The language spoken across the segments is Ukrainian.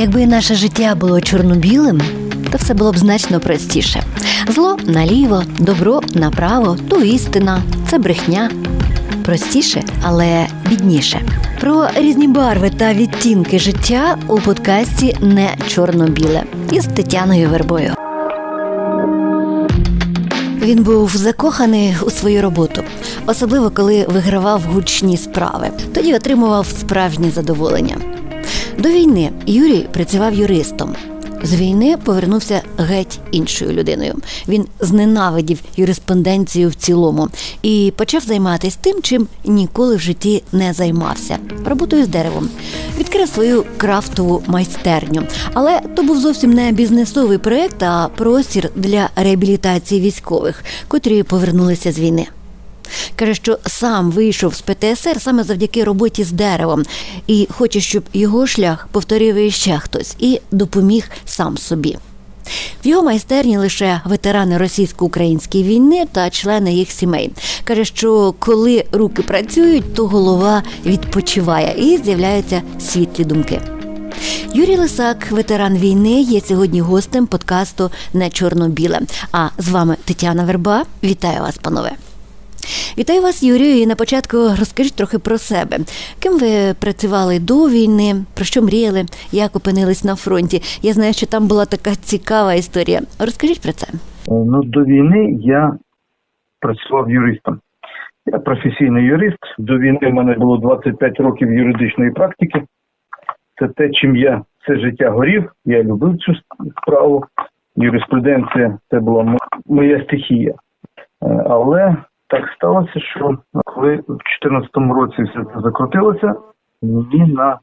Якби наше життя було чорно-білим, то все було б значно простіше. Зло наліво, добро направо, то істина, це брехня. Простіше, але бідніше. Про різні барви та відтінки життя у подкасті не чорно-біле із Тетяною Вербою. Він був закоханий у свою роботу, особливо коли вигравав гучні справи. Тоді отримував справжнє задоволення. До війни Юрій працював юристом. З війни повернувся геть іншою людиною. Він зненавидів юриспонденцію в цілому і почав займатися тим, чим ніколи в житті не займався роботою з деревом. Відкрив свою крафтову майстерню. Але то був зовсім не бізнесовий проект, а простір для реабілітації військових, котрі повернулися з війни. Каже, що сам вийшов з ПТСР саме завдяки роботі з деревом, і хоче, щоб його шлях повторив іще хтось і допоміг сам собі. В його майстерні лише ветерани російсько-української війни та члени їх сімей. Каже, що коли руки працюють, то голова відпочиває і з'являються світлі думки. Юрій Лисак, ветеран війни, є сьогодні гостем подкасту Не чорно-біле. А з вами Тетяна Верба. Вітаю вас, панове. Вітаю вас, Юрію. І на початку розкажіть трохи про себе. Ким ви працювали до війни, про що мріяли, як опинились на фронті? Я знаю, що там була така цікава історія. Розкажіть про це. Е, Ну, до війни я працював юристом. Я професійний юрист. До війни в мене було 25 років юридичної практики. Це те, чим я все життя горів. Я любив цю справу. Юриспруденція це була моя стихія. Е, Але так сталося, що коли в 2014 році все це закрутилося, мені на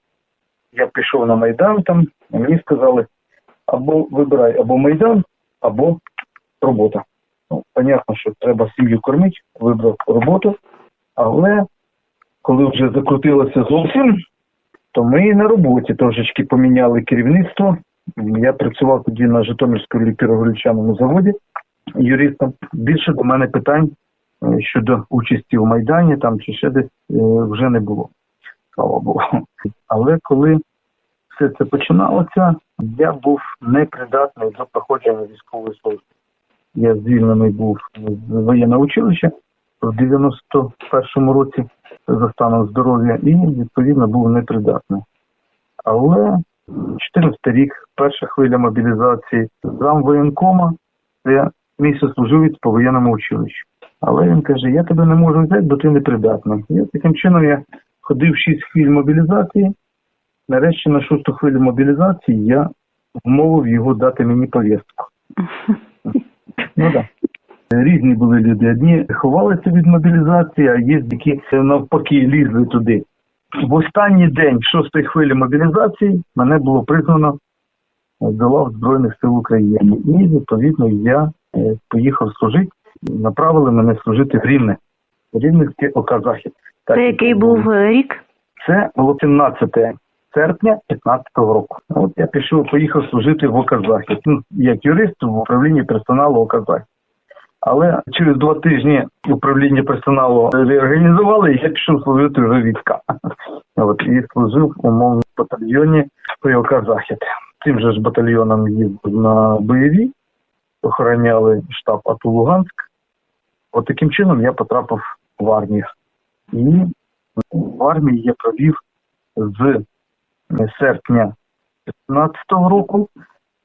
я пішов на Майдан там, і мені сказали, або вибирай або Майдан, або робота. Ну, понятно, що треба сім'ю кормити, вибрав роботу, але коли вже закрутилося зовсім, то ми на роботі трошечки поміняли керівництво. Я працював тоді на Житомирському ліпірогорючаному заводі юристом. Більше до мене питань щодо участі у Майдані там чи ще десь е, вже не було. Слава Богу. Але коли все це починалося, я був непридатний до проходження військової служби. Я звільнений був з воєнного училища в 91-му році за станом здоров'я і відповідно був непридатний. Але 14 рік, перша хвиля мобілізації, зам воєнкома, я мій сослуживець по воєнному училищу. Але він каже: я тебе не можу взяти, бо ти непридатний. І от таким чином я ходив 6 хвиль мобілізації. Нарешті на шосту хвилю мобілізації я вмовив його дати мені повістку. Ну так. Різні були люди. Одні ховалися від мобілізації, а є які навпаки лізли туди. В останній день шостої хвилі мобілізації мене було признано до лав Збройних сил України. І відповідно я е, поїхав служити. Направили мене служити в Рівне. Рівненське ОКЗАхід. Так, Це який був е, рік? це було 17 серпня 15-го року. От я пішов, поїхав служити в Оказахід. Ну, як юрист в управлінні персоналу Оказахід. Але через два тижні управління персоналу реорганізували, і я пішов служити вже війська. От, і служив умовно в батальйоні ПОК Захід. Цим же ж батальйоном їздив на бойові, охороняли штаб АТУ Луганськ. От таким чином я потрапив в армію. І в армії я провів з серпня 15 року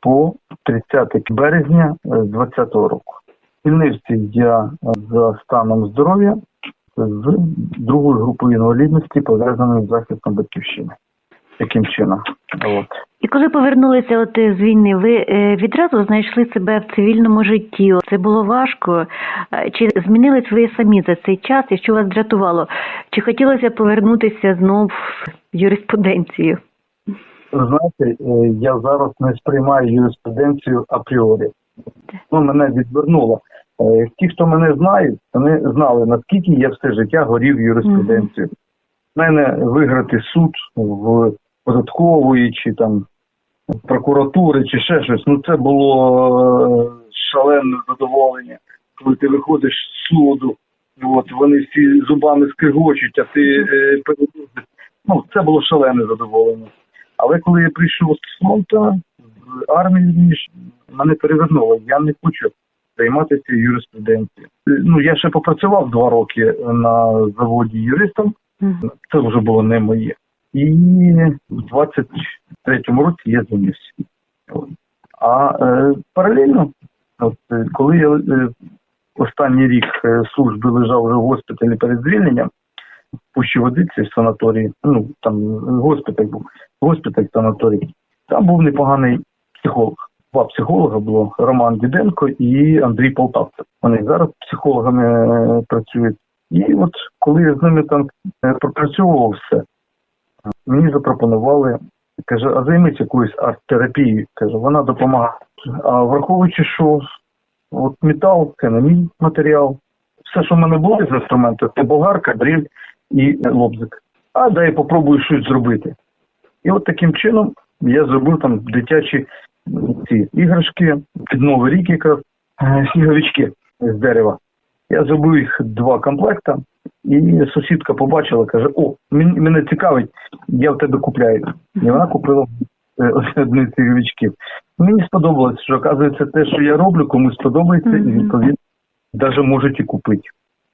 по 30 березня 20 року. Звільнився я е, за станом здоров'я з другою групою інвалідності, пов'язаною з захистом батьківщини. Таким чином. От. І коли повернулися от з війни, ви е, відразу знайшли себе в цивільному житті. Це було важко. Е, Чи змінились ви самі за цей час? І що вас дратувало? Чи хотілося повернутися знов в юриспруденцію? Знаєте, е, я зараз не сприймаю юриспруденцію апріорі. Ну, мене відвернуло. Ті, хто мене знають, вони знали, наскільки я все життя горів юриспруденцію. У мене виграти суд в податкової чи там прокуратури, чи ще щось. Ну це було е, шалене задоволення, коли ти виходиш з суду, от вони всі зубами скригочуть, а ти е, ну це було шалене задоволення. Але коли я прийшов з фронту, з армії, мене перевернуло. Я не хочу займатися юриспруденцією. Е, Ну, я ще попрацював два роки на заводі юристом, це вже було не моє. І в 23-му році я звільнився. А е, паралельно, от, е, коли я е, останній рік е, служби лежав вже в госпіталі перед звільненням, в Пущі Водиці в санаторії, ну там госпіталь був, госпіталь санаторій, там був непоганий психолог. Два психолога було Роман Діденко і Андрій Полтавцев. Вони зараз психологами е, працюють. І от коли я з ними там пропрацьовував все, мені запропонували, каже, а займись якоюсь арт-терапією. Каже, вона допомагає. А враховуючи, що от метал це матеріал. Все, що в мене було з інструменту, це болгарка, дріль і лобзик. А дай попробую щось зробити. І от таким чином я зробив там дитячі ці іграшки під Новий рік якраз е, сніговички з дерева. Я зробив їх два комплекта, і сусідка побачила, каже: О, мене цікавить, я в тебе купляю. І вона купила е, один з сніговичків. Мені сподобалось, що оказується те, що я роблю, комусь сподобається, і відповідно навіть можуть і купити.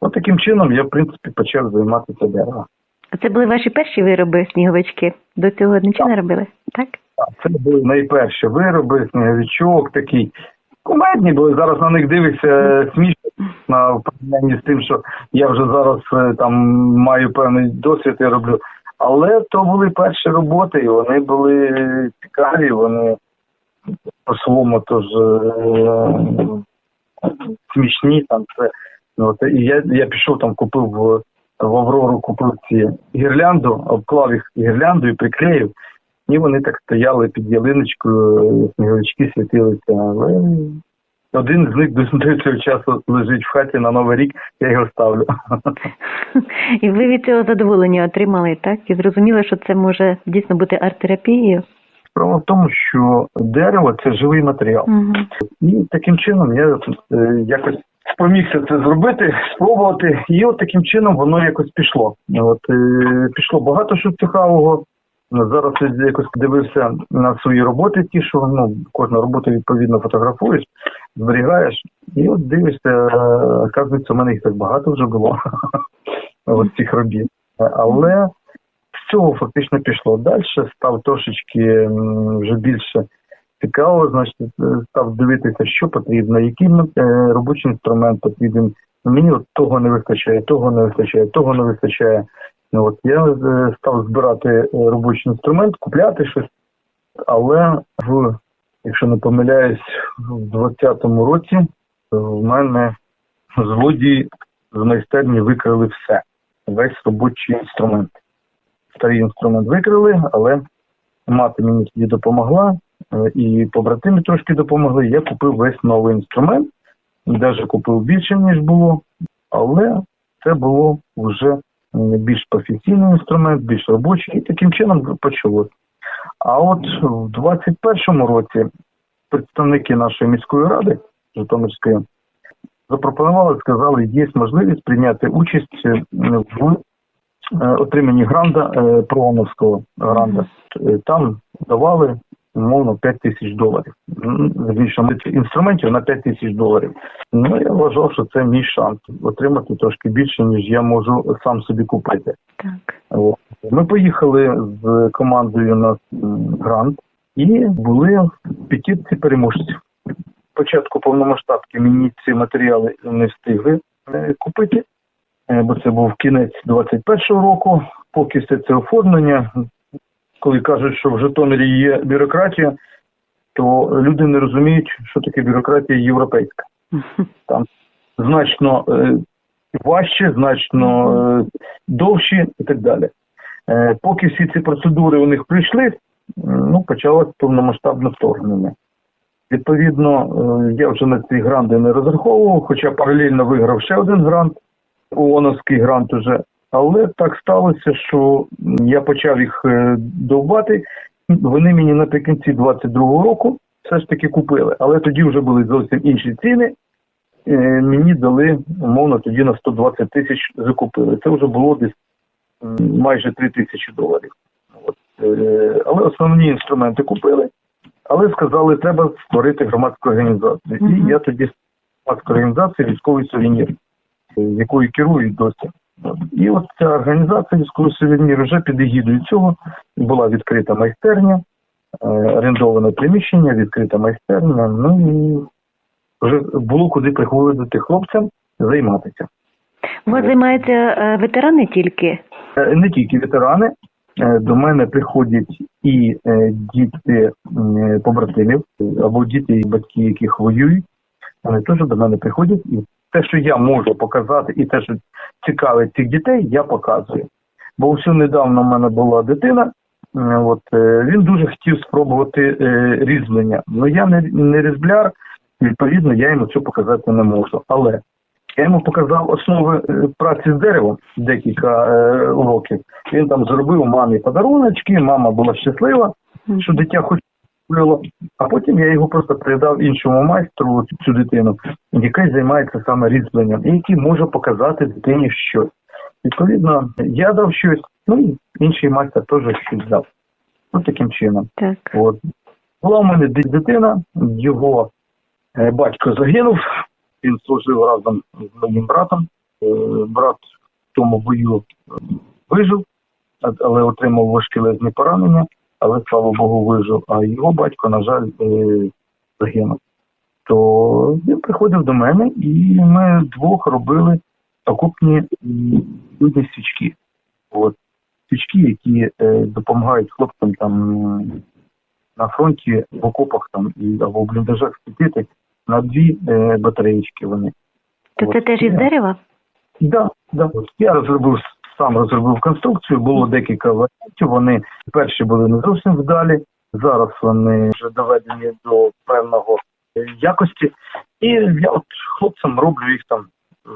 От таким чином я, в принципі, почав займатися деревом. А Це були ваші перші вироби сніговички? До цього нічого не робили? Так? Це були найперші вироби, сніговичок такий. Кумедні були, зараз на них дивишся е, смішно в порівнянні з тим, що я вже зараз е, там маю певний досвід і роблю. Але то були перші роботи, і вони були цікаві, вони по-своєму теж е, смішні там це. Ну, от, і я, я пішов там, купив в, Аврору, купив ці гірлянду, обклав їх гірляндою, приклеїв. І вони так стояли під ялиночкою, сніговички світилися. Але один з них до, цього часу лежить в хаті на Новий рік, я його ставлю. І ви від цього задоволення отримали, так? І зрозуміли, що це може дійсно бути арт-терапією? Справа в тому, що дерево це живий матеріал. Угу. І таким чином я е, якось спромігся це зробити, спробувати, і от таким чином воно якось пішло. От е, пішло багато що цікавого. Зараз я якось дивився на свої роботи, ті, що ну кожну роботу відповідно фотографуєш, зберігаєш, і от дивишся, е, оказується, у мене їх так багато вже було от цих робіт. Але з цього фактично пішло далі, став трошечки вже більше цікаво, значить, е, став дивитися, що потрібно, який е, робочий інструмент потрібен. Мені от того не вистачає, того не вистачає, того не вистачає. От я е, став збирати е, робочий інструмент, купляти щось, але в, якщо не помиляюсь, в 20-му році е, в мене злодії з майстерні викрили все, весь робочий інструмент. Старий інструмент викрили, але мати мені тоді допомогла, і побратими трошки допомогли. Я купив весь новий інструмент, навіть купив більше, ніж було, але це було вже більш професійний інструмент, більш робочий, і таким чином почалося. А от в 21-му році представники нашої міської ради Житомирської запропонували, сказали, є можливість прийняти участь е, в е, отриманні гранда е, Прооновського гранда. Там давали умовно 5 тисяч доларів. Ми інструментів на 5 тисяч доларів. Ну я вважав, що це мій шанс отримати трошки більше, ніж я можу сам собі купити. Так. Ми поїхали з командою на грант і були в п'ятірці переможців. Спочатку повномасштабки мені ці матеріали не встигли е, купити, е, бо це був кінець 21-го року. Поки все це оформлення, коли кажуть, що в Житомирі є бюрократія, то люди не розуміють, що таке бюрократія європейська там значно е, важче, значно е, довші і так далі. Е, поки всі ці процедури у них прийшли, ну почалось повномасштабне вторгнення. Відповідно, я вже на ці гранти не розраховував, хоча паралельно виграв ще один грант, ООНовський грант уже. Але так сталося, що я почав їх е, довбати. Вони мені наприкінці 22-го року все ж таки купили. Але тоді вже були зовсім інші ціни, е, мені дали умовно тоді на 120 тисяч закупили. Це вже було десь майже 3 тисячі доларів. От. Е, Але основні інструменти купили, але сказали, треба створити громадську організацію. І я тоді громадську організацію військовий сувенір, якою керую досі. І от ця організація військовий сувенір вже під егідою цього була відкрита майстерня, е, орендоване приміщення, відкрита майстерня. Ну і вже було куди приходити хлопцям займатися. У вас займаються е, ветерани тільки? Е, Не тільки ветерани, е, до мене приходять і е, діти е, побратимів або діти, і батьки, яких воюють. Вони теж до мене приходять, і те, що я можу показати, і те, що цікавить цих дітей, я показую. Бо всю недавно в мене була дитина. От е, він дуже хотів спробувати е, різьблення. Ну я не, не різбляр, відповідно, я йому це показати не можу. Але я йому показав основи е, праці з деревом декілька е, уроків. Він там зробив мамі подаруночки, мама була щаслива, що дитя хоч купило. А потім я його просто передав іншому майстру цю дитину, який займається саме різьбленням, і який може показати дитині щось. Відповідно, я дав щось, ну і інший майстер теж щось дав. Ось таким чином. Так. От. Була в мене дитина, його е, батько загинув, він служив разом з моїм братом. Е, Брат в тому бою е, вижив, але отримав важкілезні поранення, але слава Богу, вижив. А його батько, на жаль, е, загинув. То він приходив до мене, і ми двох робили окупні м, людні свічки. От. Свічки, які е, допомагають хлопцям там на фронті в окопах там і або в бліндажах світити на дві е, батареїчки вони. То це теж із дерева? Да, да. Я розробив сам розробив конструкцію. Було декілька варіантів. Вони перші були не зовсім вдалі. Зараз вони вже доведені до певного е, якості. І я от хлопцям роблю їх там.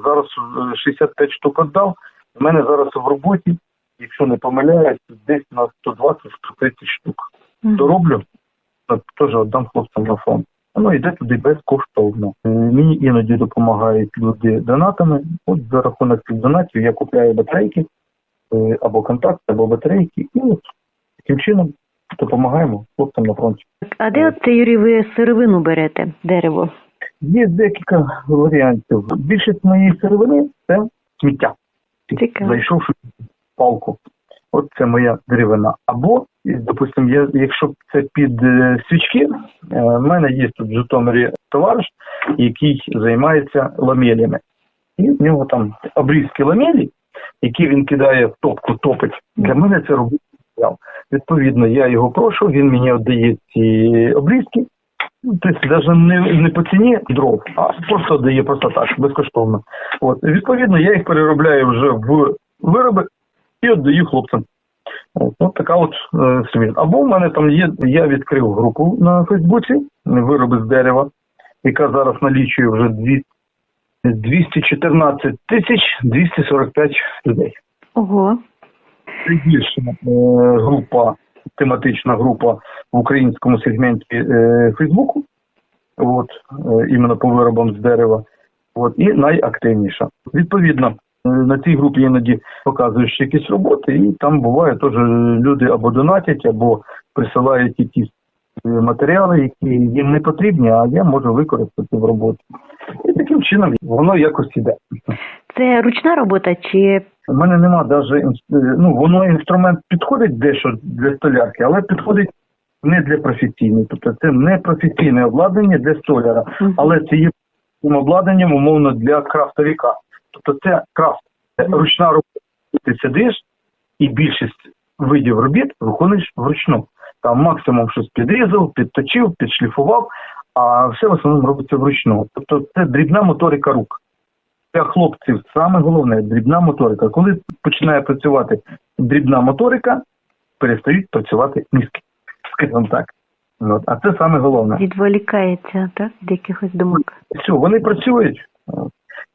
Зараз е, 65 штук віддав. У мене зараз в роботі, якщо не помиляюсь, десь на 120-130 штук. Дороблю, теж віддам хлопцям на фонд. Воно йде туди безкоштовно. Е, Мені іноді допомагають люди донатами. От за рахунок цих донатів я купляю батарейки е, або контакти, або батарейки, і от таким чином допомагаємо хлопцям на фронті. А де от Юрій, ви сировину берете, дерево? Є декілька варіантів. Більшість моєї сировини це сміття. Цікаво. Зайшовши палку. От це моя деревина. Або, і, допустим, я, якщо це під е, свічки, е, в мене є тут в Житомирі товариш, який займається ламелями. І в нього там обрізки ламелі, які він кидає в топку, топить. Для мене це матеріал. Відповідно, я його прошу, він мені віддає ці обрізки. Ну, Тобто навіть не, не по ціні дров, а просто дає просто так, безкоштовно. От, відповідно, я їх переробляю вже в вироби і віддаю хлопцям. От, от така от е, собі. Або в мене там є, я відкрив групу на Фейсбуці, вироби з дерева, яка зараз налічує вже дві- 214 тисяч 245 людей. Ого. Найбільша е, група, тематична група в українському сегменті е, Фейсбуку, от, е, іменно по виробам з дерева, от, і найактивніша. Відповідно, на цій групі іноді показуєш якісь роботи, і там буває теж люди або донатять, або присилають якісь е, матеріали, які їм не потрібні, а я можу використати в роботі. І таким чином воно якось іде. Це ручна робота чи У мене нема даже інс- ну воно інструмент підходить дещо для столярки, але підходить не для професійної. Тобто це не професійне обладнання для столяра, але це є обладнанням умовно для крафтовика. Тобто це крафт, це ручна робота. Ти сидиш і більшість видів робіт виконуєш вручну. Там максимум щось підрізав, підточив, підшліфував, а все в основному робиться вручну. Тобто це дрібна моторика рук для хлопців саме головне дрібна моторика. Коли починає працювати дрібна моторика, перестають працювати мізки. Скажімо так. От. А це саме головне. відволікається, так? Від якихось думок. Все, вони працюють.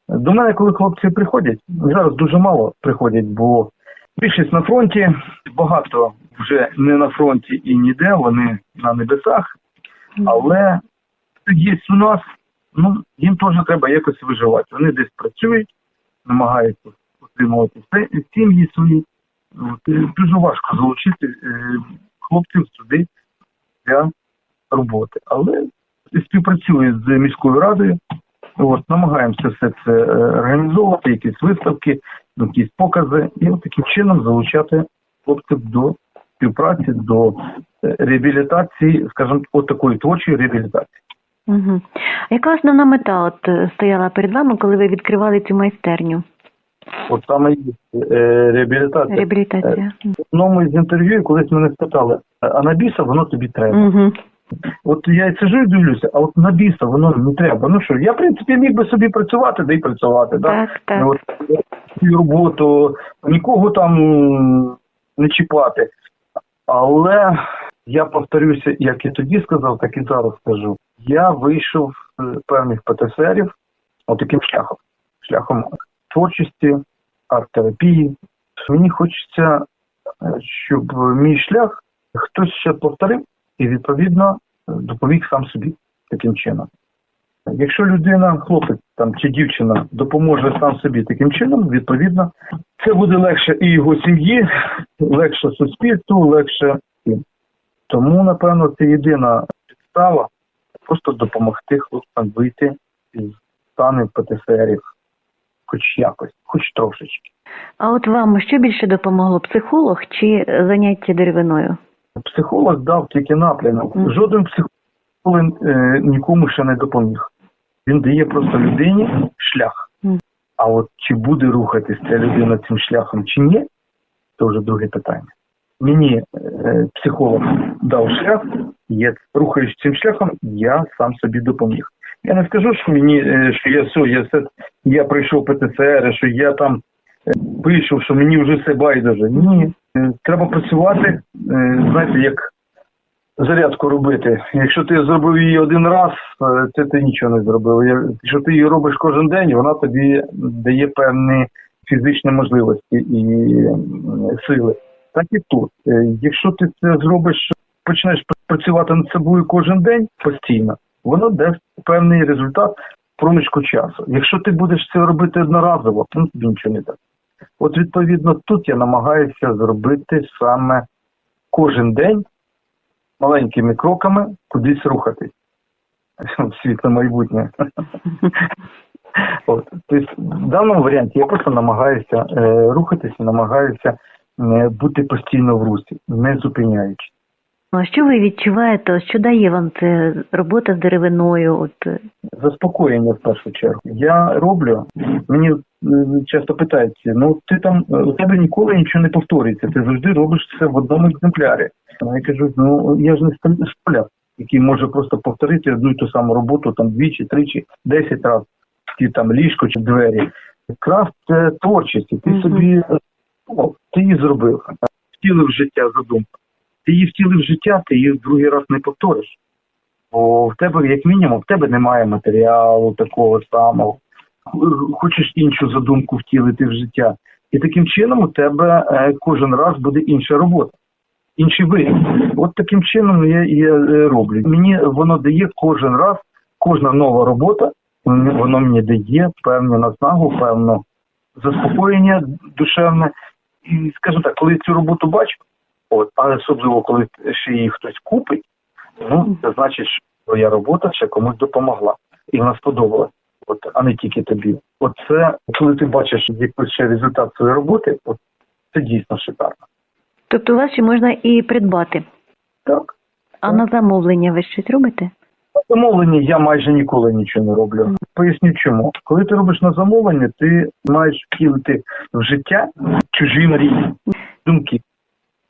До мене, коли хлопці приходять, зараз дуже мало приходять, бо більшість на фронті, багато вже не на фронті і ніде, вони на небесах. Але є у нас, ну їм теж треба якось виживати. Вони десь працюють, намагаються утримувати сім'ї свої. Дуже важко залучити е, хлопців сюди для роботи. Але співпрацюю з міською радою. От, намагаємося все це е, організовувати, якісь виставки, якісь покази, і от таким чином залучати хлопців до співпраці, до е, реабілітації, скажімо, от такої творчої реабілітації. Угу. А яка основна мета от е, стояла перед вами, коли ви відкривали цю майстерню? От саме є е, реабілітація. Реабілітація. В одному з інтерв'ю колись мене спитали, а на біса воно тобі треба. Угу. От я і сижу і дивлюся, а от на біса воно не треба. Ну що, я в принципі міг би собі працювати, де й працювати. Да? Так, так. Ну, От, свою роботу, нікого там не чіпати. Але я повторюся, як і тоді сказав, так і зараз скажу. Я вийшов з певних ПТСРів отаким шляхом. Шляхом творчості, арт-терапії. Мені хочеться, е, щоб мій шлях хтось ще повторив і відповідно допоміг сам собі таким чином. Якщо людина, хлопець там чи дівчина допоможе сам собі таким чином, відповідно, це буде легше і його сім'ї, легше суспільству, легше всім. Тому, напевно, це єдина підстава просто допомогти хлопцям вийти із стану ПТСРів, хоч якось, хоч трошечки. А от вам що більше допомогло? Психолог чи заняття деревиною? Психолог дав тільки напрямок. Жоден психолог е, нікому ще не допоміг. Він дає просто людині шлях. А от чи буде рухатись ця людина цим шляхом чи ні, це вже друге питання. Мені е, психолог дав шлях, я рухаюсь цим шляхом, я сам собі допоміг. Я не скажу, що мені е, що я все, я все я пройшов ПТСР, що я там е, вийшов, що мені вже все байдуже. Ні, Е, треба працювати, е, знаєте, як зарядку робити. Якщо ти зробив її один раз, е, це ти нічого не зробив. Якщо ти її робиш кожен день, вона тобі дає певні фізичні можливості і сили. Так і тут. Е, Якщо ти це зробиш, почнеш працювати над собою кожен день постійно, воно дасть певний результат проміжку часу. Якщо ти будеш це робити одноразово, ну тобі нічого не дасть. От відповідно тут я намагаюся зробити саме кожен день маленькими кроками кудись рухатись в світле майбутнє. От. Тобто, в даному варіанті я просто намагаюся е, рухатись, намагаюся е, бути постійно в русі, не зупиняючись. Ну, А що ви відчуваєте? Що дає вам це робота з деревиною? От Заспокоєння в першу чергу. Я роблю, мені е, часто питають, ну ти там е, у тебе ніколи нічого не повторюється, ти завжди робиш це в одному екземплярі. А я кажу, ну я ж не стол- столяр, який може просто повторити одну і ту саму роботу там двічі, тричі, десять разів, ті там ліжко чи двері. Крафт це творчість, і ти Мгм. собі ну, ти її зробив, втілив життя задумку. Ти її втілив життя, ти її в другий раз не повториш. Бо в тебе, як мінімум, в тебе немає матеріалу такого самого. Хочеш іншу задумку втілити в життя. І таким чином у тебе е, кожен раз буде інша робота, інший вигляд. От таким чином я, я е, роблю. Мені воно дає кожен раз, кожна нова робота, воно мені дає певну наснагу, певне заспокоєння душевне. І скажімо так, коли цю роботу бачу, от, а особливо коли ще її хтось купить, ну це значить, що твоя робота ще комусь допомогла. І вона сподобалась. От, а не тільки тобі. От це, коли ти бачиш якийсь ще результат своєї роботи, от це дійсно шикарно. тобто у вас ще можна і придбати. Так. А Так. на замовлення ви щось робите? На замовленні я майже ніколи нічого не роблю. Поясню чому. Коли ти робиш на замовлення, ти маєш втілити в життя чужі мрії, думки.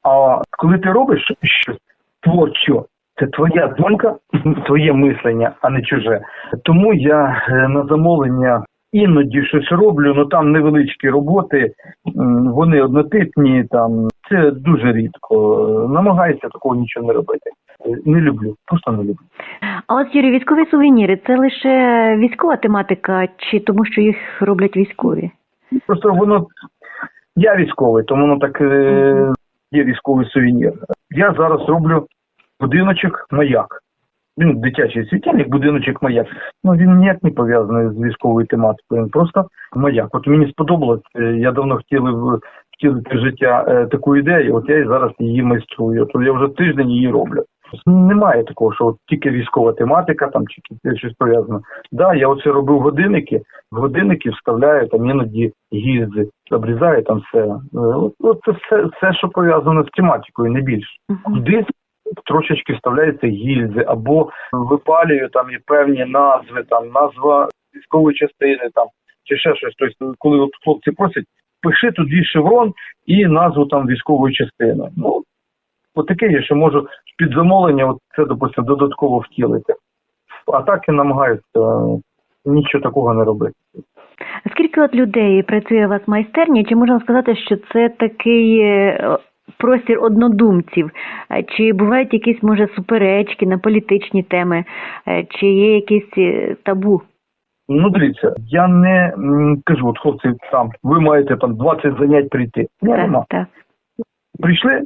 А коли ти робиш щось творчо, це твоя думка, твоє мислення, а не чуже. Тому я е, на замовлення іноді щось роблю, ну там невеличкі роботи, вони однотипні, там це дуже рідко. Намагаюся такого нічого не робити. Не люблю, просто не люблю. А от Юрій, військові сувеніри це лише військова тематика, чи тому, що їх роблять військові? Просто воно я військовий, тому воно так е, є військовий сувенір. Я зараз роблю будиночок маяк. Він дитячий світильник, будиночок маяк. Ну він ніяк не пов'язаний з військовою тематикою. Він просто маяк. От мені сподобалось. е, Я давно хотів втілити в життя е, таку ідею, от я і зараз її майструю. От я вже тиждень її роблю. Немає такого, що от тільки військова тематика там чи щось пов'язано. Да, я оце робив годинники, в годинники вставляю там іноді гільзи, обрізаю там все. Е, От, це все, все, що пов'язано з тематикою, не більше. Кудись трошечки вставляються гільзи, або випалюю там і певні назви, там назва військової частини, там чи ще щось. Тобто, коли от хлопці просять, пиши туди шеврон і назву там військової частини. Ну от таке є, що можу під замовлення, от це допустимо, додатково втілити. А так і намагаюся е, нічого такого не робити. Скільки от людей працює у вас майстерні? Чи можна сказати, що це такий е, простір однодумців? Е, Чи бувають якісь може суперечки на політичні теми, Е, чи є якісь е, табу? Ну, дивіться, я не кажу, от хлопці, там ви маєте там 20 занять прийти. Ні, нема. Так. Прийшли,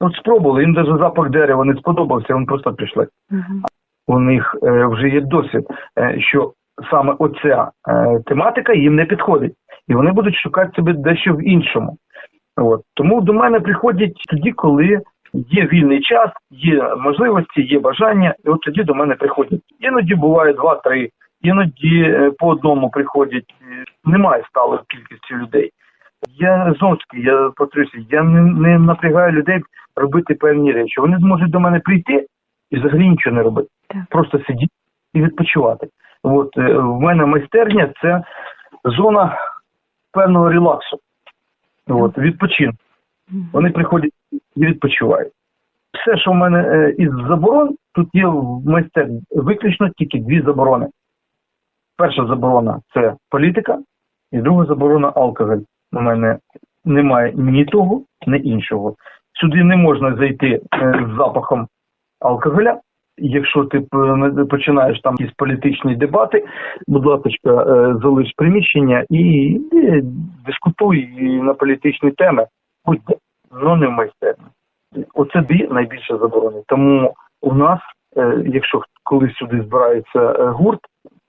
от спробували, їм навіть запах дерева не сподобався, вони просто пішли. Мгм. У них е, вже є досвід, е, що саме оця е, тематика їм не підходить, і вони будуть шукати себе дещо в іншому. От тому до мене приходять тоді, коли є вільний час, є можливості, є бажання, і от тоді до мене приходять. Іноді буває два-три, іноді е, по одному приходять. Е, Немає сталої кількості людей. Я знову таки, я повторюся, я не, не напрягаю людей робити певні речі. Вони зможуть до мене прийти і взагалі нічого не робити. Так. Просто сидіти і відпочивати. От е, в мене майстерня це зона певного релаксу. От, відпочинку. Вони приходять і відпочивають. Все, що в мене е, із заборон, тут є в майстерні виключно тільки дві заборони. Перша заборона це політика, і друга заборона алкоголь. У мене немає ні того, ні іншого. Сюди не можна зайти е, з запахом алкоголя. Якщо ти починаєш там якісь політичні дебати, будь ласка, е, залиш приміщення і, дискутуй на політичні теми, будь-де, але не в майстерні. Оце дві найбільше заборони. Тому у нас, е, якщо колись сюди збирається е, гурт,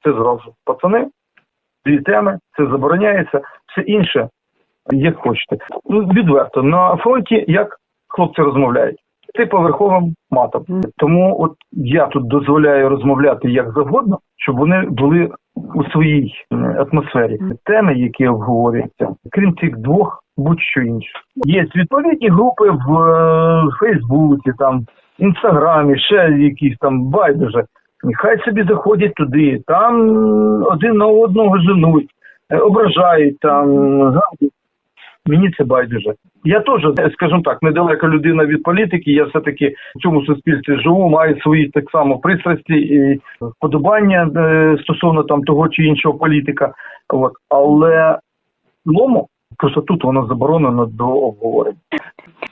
це зразу пацани, дві теми, це забороняється, все інше, як хочете. Ну, відверто, на фронті як хлопці розмовляють? Типоверховим матом. Тому от я тут дозволяю розмовляти як завгодно, щоб вони були у своїй атмосфері. Теми, які обговорюються, крім цих двох, будь-що інше. Є відповідні групи в е, Фейсбуці, там Інстаграмі, ще якісь там байдуже. Хай собі заходять туди, там один на одного женуть, е, ображають там, згадують. Мені це байдуже. Я теж, скажімо так, недалека людина від політики. Я все-таки в цьому суспільстві живу, маю свої так само пристрасті і вподобання е, стосовно там того чи іншого політика. От. Але в цілому, просто тут воно заборонено до обговорення.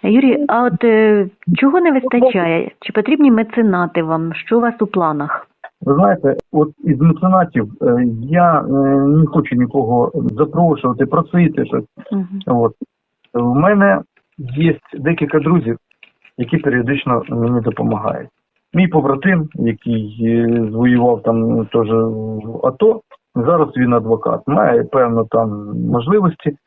Юрій, а от е, чого не вистачає? Чи потрібні меценати вам? Що у вас у планах? Ви знаєте, от із меценатів е, я е, не хочу нікого запрошувати, просити щось. Мгм. От. В мене є декілька друзів, які періодично мені допомагають. Мій побратим, який е, звоював там теж в АТО, зараз він адвокат, має певно там можливості.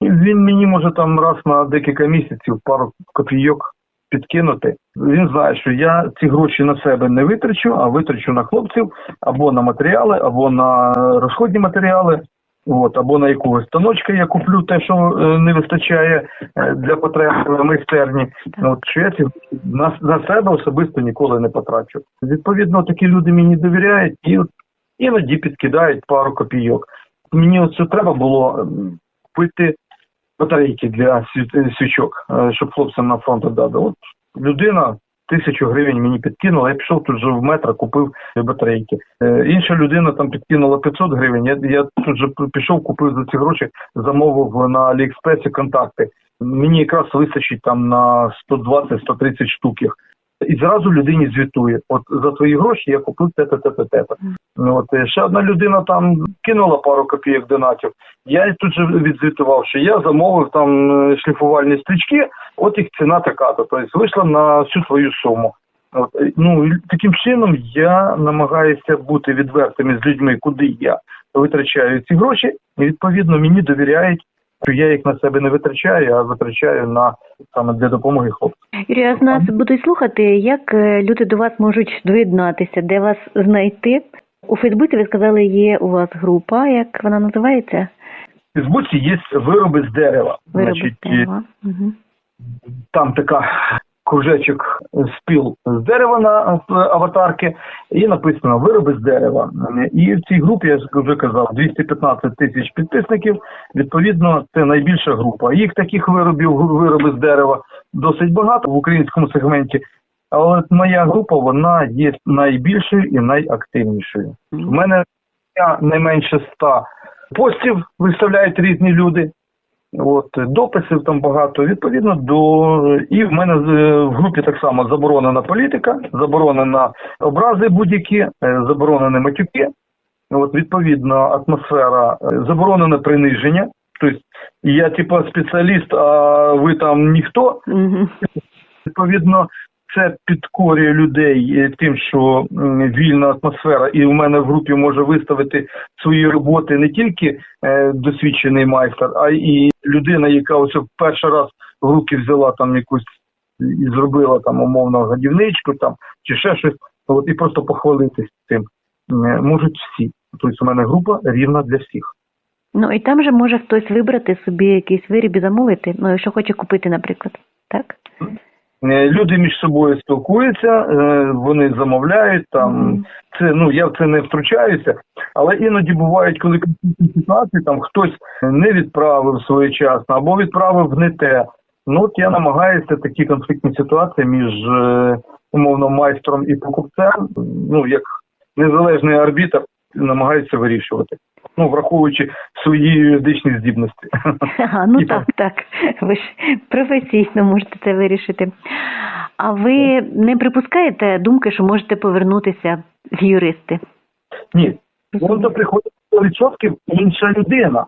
І він мені може там раз на декілька місяців пару копійок підкинути. Він знає, що я ці гроші на себе не витрачу, а витрачу на хлопців або на матеріали, або на розходні матеріали. От, або на якогось станочка я куплю те, що е, не вистачає е, для потреб майстерні. От що я ці на, на себе особисто ніколи не потрачу. Відповідно, такі люди мені довіряють і іноді підкидають пару копійок. Мені оце треба було купити батарейки для сві- свічок, е, щоб хлопцям на фронт дати. От людина тисячу гривень мені підкинула, я пішов тут же в метро, купив батарейки. Е, Інша людина там підкинула 500 гривень. Я, тут же пішов, купив за ці гроші, замовив на Аліекспресі контакти. Мені якраз вистачить там на 120-130 штук. І зразу людині звітує. От за твої гроші я купив те, те, те, те. Ну, От е, ще одна людина там кинула пару копійок донатів. Я тут же відзвітував, що я замовив там е, шліфувальні стрічки, от їх ціна така, то тобто вийшла на всю твою суму. От, е, ну таким чином я намагаюся бути відвертими з людьми, куди я витрачаю ці гроші, і відповідно мені довіряють що я їх на себе не витрачаю, а витрачаю на саме для допомоги хлопцям. Юрія а з нас будуть слухати, як е, люди до вас можуть доєднатися, де вас знайти. У Фейсбуці ви сказали, є у вас група, як вона називається? В Фейсбуці є вироби з дерева. Вироби Значить, з дерева. Угу. там така кружечок спіл з дерева на аватарки, і написано вироби з дерева. І в цій групі я вже казав 215 тисяч підписників. Відповідно, це найбільша група. Їх таких виробів вироби з дерева досить багато в українському сегменті. Але моя група вона є найбільшою і найактивнішою. У мене не менше 100 постів виставляють різні люди. От дописів там багато. Відповідно до і в мене е, в групі так само заборонена політика, заборонена образи будь-які, е, заборонені матюки. От відповідно атмосфера, е, заборонене приниження. Тобто я типу спеціаліст, а ви там ніхто. Відповідно, це підкорює людей е, тим, що вільна атмосфера, і у мене в групі може виставити свої роботи не тільки е, досвідчений майстер, а і людина, яка ось перший раз в руки взяла там якусь і зробила там умовно годівничку там чи ще щось. От і просто похвалитись цим можуть всі. Тобто у мене група рівна для всіх. Ну і там же може хтось вибрати собі якийсь виріб і замовити, ну якщо хоче купити, наприклад. Так? Е, Люди між собою спілкуються, е, вони замовляють там. Це ну я в це не втручаюся, але іноді бувають, коли конфліктні ситуації там хтось не відправив своєчасно або відправив не те. Ну от я намагаюся такі конфліктні ситуації між е, умовно майстром і покупцем, ну як незалежний арбітр, намагаюся вирішувати. Ну, враховуючи свої юридичні здібності. Ага, ну І так, так. Ви ж професійно можете це вирішити. А ви не припускаєте думки, що можете повернутися в юристи? Ні, Вон приходить 100% інша людина.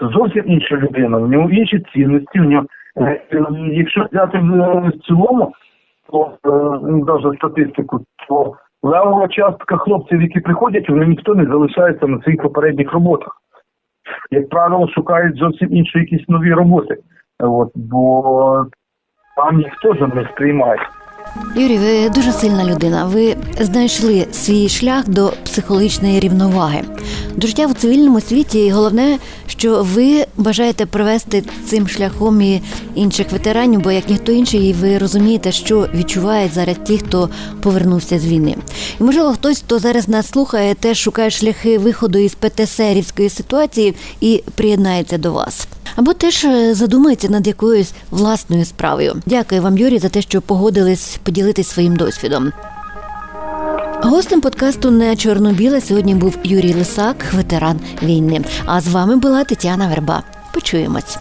Це зовсім інша людина. У нього інші цінності. У нього, е, е, якщо взяти в, в цілому, то е, навіть статистику, то левова частка хлопців, які приходять, вони ніхто не залишається на своїх попередніх роботах. Як правило, шукають зовсім інші якісь нові роботи. От, бо там їх теж не сприймають. Юрій, ви дуже сильна людина. Ви знайшли свій шлях до психологічної рівноваги. До життя в цивільному світі, і головне, що ви бажаєте провести цим шляхом і інших ветеранів, бо як ніхто інший, ви розумієте, що відчувають зараз ті, хто повернувся з війни. І можливо, хтось, хто зараз нас слухає, теж шукає шляхи виходу із ПТСРівської ситуації і приєднається до вас. Або теж е, задумається над якоюсь власною справою. Дякую вам, Юрій, за те, що погодились поділитись своїм досвідом. Гостем подкасту не чорно-біле сьогодні був Юрій Лисак, ветеран війни. А з вами була Тетяна Верба. Почуємось.